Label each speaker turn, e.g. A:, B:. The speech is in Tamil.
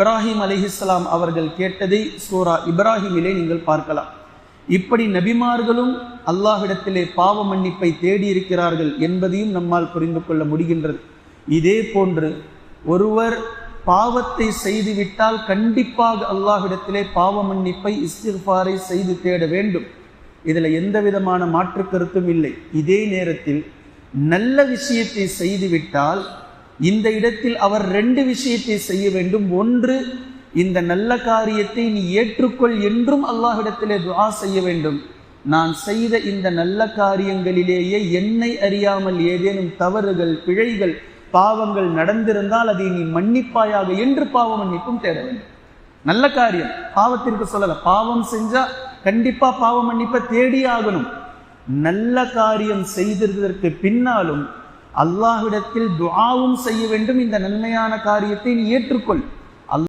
A: இப்ராஹிம் அலிஹிஸ்லாம் அவர்கள் கேட்டதை சூரா இப்ராஹிமிலே நீங்கள் பார்க்கலாம். இப்படி நபிமார்களும் அல்லாஹிடத்திலே பாவ மன்னிப்பை தேடி இருக்கிறார்கள் என்பதையும் நம்மால் புரிந்து கொள்ள முடிகின்றது. இதே போன்று ஒருவர் பாவத்தை செய்துவிட்டால் கண்டிப்பாக அல்லாஹிடத்திலே பாவ மன்னிப்பை இஸ்திஃபாரை செய்து தேட வேண்டும். இதில் எந்த விதமான மாற்று கருத்தும் இல்லை. இதே நேரத்தில் நல்ல விஷயத்தை செய்துவிட்டால் இந்த இடத்தில் அவர் ரெண்டு விஷயத்தை செய்ய வேண்டும். ஒன்று இந்த நல்ல காரியத்தை நீ ஏற்றுக்கொள் என்றும் அல்லாஹிடத்திலே துவா செய்ய வேண்டும். நான் செய்த இந்த நல்ல காரியங்களிலேயே என்னை அறியாமல் ஏதேனும் தவறுகள் பிழைகள் பாவங்கள் நடந்திருந்தால் அதை நீ மன்னிப்பாயாக என்று பாவ மன்னிப்பும் தேட வேண்டும். நல்ல காரியம். பாவத்திற்கு சொல்லல. பாவம் செஞ்சா கண்டிப்பா பாவ மன்னிப்பை தேடி ஆகணும். நல்ல காரியம் செய்ததற்கு பின்னாலும் அல்லாஹ்விடத்தில் துஆவும் செய்ய வேண்டும். இந்த நன்மையான காரியத்தை நீ ஏற்றுக்கொள்.